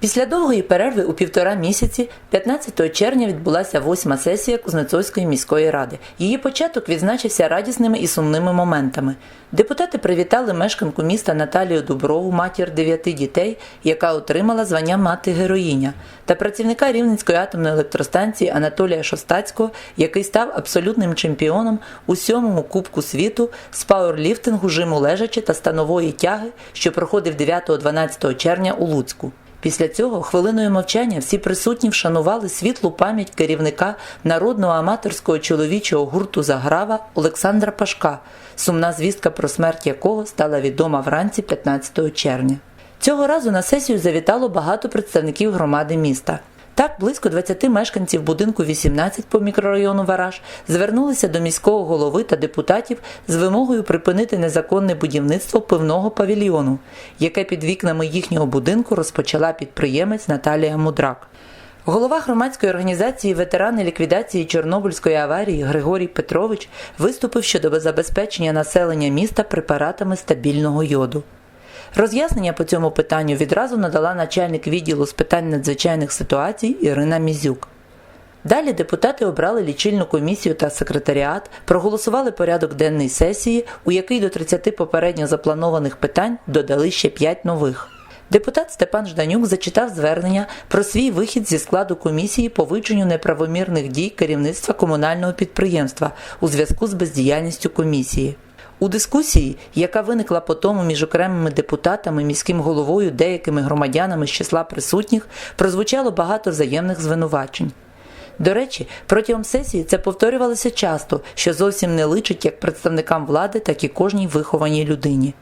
Після довгої перерви у півтора місяці, 15 червня, відбулася восьма сесія Кузнецовської міської ради. Її початок відзначився радісними і сумними моментами. Депутати привітали мешканку міста Наталію Дуброву, матір дев'яти дітей, яка отримала звання мати героїня, та працівника Рівненської атомної електростанції Анатолія Шостацького, який став абсолютним чемпіоном у сьомому Кубку світу з пауерліфтингу, жиму лежачі та станової тяги, що проходив 9-12 червня у Луцьку. Після цього хвилиною мовчання всі присутні вшанували світлу пам'ять керівника народного аматорського чоловічого гурту Заграва Олександра Пашка, сумна звістка про смерть якого стала відома вранці 15 червня. Цього разу на сесію завітало багато представників громади міста. Так, близько 20 мешканців будинку 18 по мікрорайону Вараж звернулися до міського голови та депутатів з вимогою припинити незаконне будівництво пивного павільйону, яке під вікнами їхнього будинку розпочала підприємець Наталія Мудрак. Голова громадської організації ветерани ліквідації Чорнобильської аварії Григорій Петрович виступив щодо забезпечення населення міста препаратами стабільного йоду. Роз'яснення по цьому питанню відразу надала начальник відділу з питань надзвичайних ситуацій Ірина Мізюк. Далі депутати обрали лічильну комісію та секретаріат, проголосували порядок денний сесії, у який до 30 попередньо запланованих питань додали ще 5 нових. Депутат Степан Жданюк зачитав звернення про свій вихід зі складу комісії по вивченню неправомірних дій керівництва комунального підприємства у зв'язку з бездіяльністю комісії. У дискусії, яка виникла по тому між окремими депутатами, міським головою, деякими громадянами з числа присутніх, прозвучало багато взаємних звинувачень. До речі, протягом сесії це повторювалося часто, що зовсім не личить як представникам влади, так і кожній вихованій людині.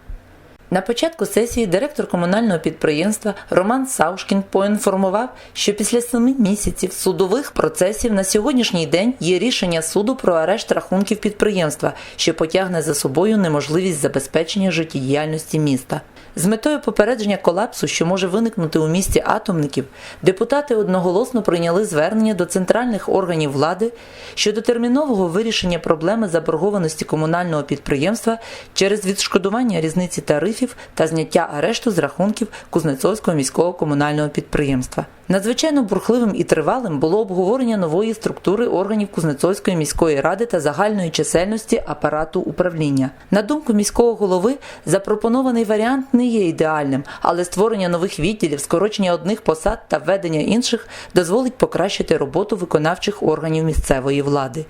На початку сесії директор комунального підприємства Роман Саушкін поінформував, що після семи місяців судових процесів на сьогоднішній день є рішення суду про арешт рахунків підприємства, що потягне за собою неможливість забезпечення життєдіяльності міста. З метою попередження колапсу, що може виникнути у місті атомників, депутати одноголосно прийняли звернення до центральних органів влади щодо термінового вирішення проблеми заборгованості комунального підприємства через відшкодування різниці тарифів та зняття арешту з рахунків Кузнецовського міського комунального підприємства. Надзвичайно бурхливим і тривалим було обговорення нової структури органів Кузнецовської міської ради та загальної чисельності апарату управління. На думку міського голови, запропонований варіант не є ідеальним, але створення нових відділів, скорочення одних посад та введення інших дозволить покращити роботу виконавчих органів місцевої влади.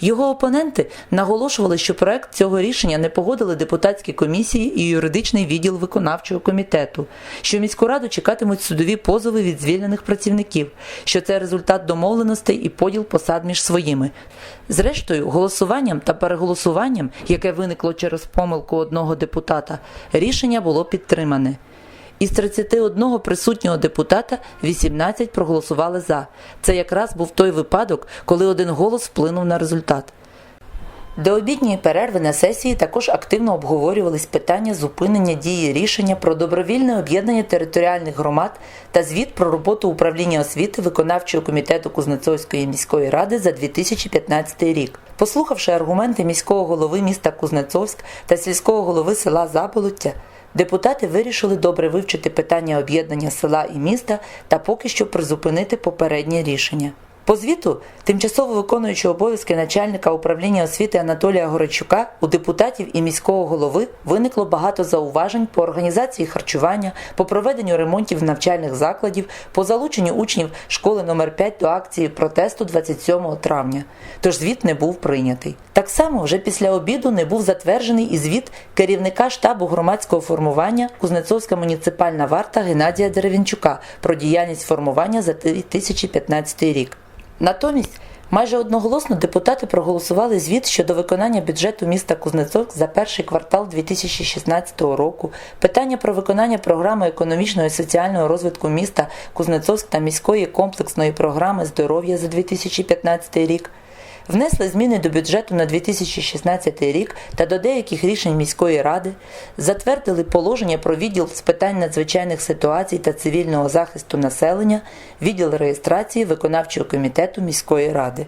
Його опоненти наголошували, що проект цього рішення не погодили депутатські комісії і юридичний відділ виконавчого комітету, що міську раду чекатимуть судові позови від звільнених працівників, що це результат домовленостей і поділ посад між своїми. Зрештою, голосуванням та переголосуванням, яке виникло через помилку одного депутата, рішення було підтримане. Із 31 присутнього депутата 18 проголосували за. Це якраз був той випадок, коли один голос вплинув на результат. До обідньої перерви на сесії також активно обговорювались питання зупинення дії рішення про добровільне об'єднання територіальних громад та звіт про роботу управління освіти виконавчого комітету Кузнецовської міської ради за 2015 рік. Послухавши аргументи міського голови міста Кузнецовськ та сільського голови села Заболоття, Депутати вирішили добре вивчити питання об'єднання села і міста та поки що призупинити попереднє рішення. По звіту, тимчасово виконуючи обов'язки начальника управління освіти Анатолія Горочука, у депутатів і міського голови виникло багато зауважень по організації харчування, по проведенню ремонтів навчальних закладів, по залученню учнів школи номер 5 до акції протесту 27 травня. Тож звіт не був прийнятий. Так само вже після обіду не був затверджений і звіт керівника штабу громадського формування Кузнецовська муніципальна варта Геннадія Деревінчука про діяльність формування за 2015 рік. Натомість майже одноголосно депутати проголосували звіт щодо виконання бюджету міста Кузнецовськ за перший квартал 2016 року, питання про виконання програми економічного і соціального розвитку міста Кузнецовськ та міської комплексної програми здоров'я за 2015 рік. Внесли зміни до бюджету на 2016 рік та до деяких рішень міської ради, затвердили положення про відділ з питань надзвичайних ситуацій та цивільного захисту населення, відділ реєстрації виконавчого комітету міської ради.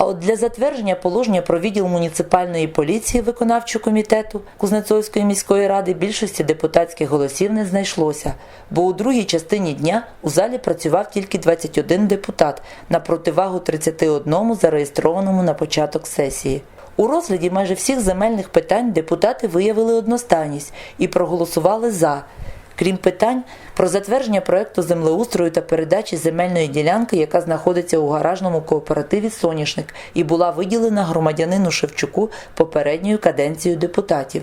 А от для затвердження положення про відділ муніципальної поліції виконавчого комітету Кузнецовської міської ради більшості депутатських голосів не знайшлося, бо у другій частині дня у залі працював тільки 21 депутат на противагу 31 зареєстрованому на початок сесії. У розгляді майже всіх земельних питань депутати виявили одностайність і проголосували за. Крім питань про затвердження проекту землеустрою та передачі земельної ділянки, яка знаходиться у гаражному кооперативі Соняшник і була виділена громадянину Шевчуку попередньою каденцією депутатів.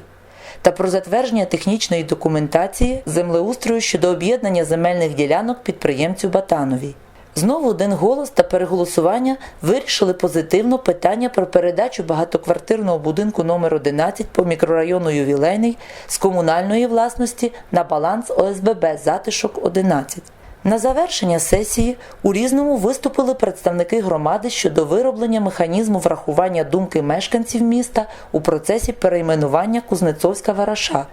Та про затвердження технічної документації землеустрою щодо об'єднання земельних ділянок підприємцю Батановій. Знову один голос та переголосування вирішили позитивно питання про передачу багатоквартирного будинку номер 11 по мікрорайону Ювілейний з комунальної власності на баланс ОСББ Затишок 11. На завершення сесії у різному виступили представники громади щодо вироблення механізму врахування думки мешканців міста у процесі перейменування Кузнецовська Вараша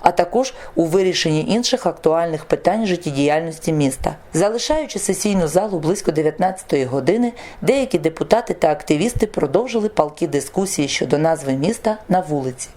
а також у вирішенні інших актуальних питань життєдіяльності міста. Залишаючи сесійну залу близько 19-ї години, деякі депутати та активісти продовжили палкі дискусії щодо назви міста на вулиці.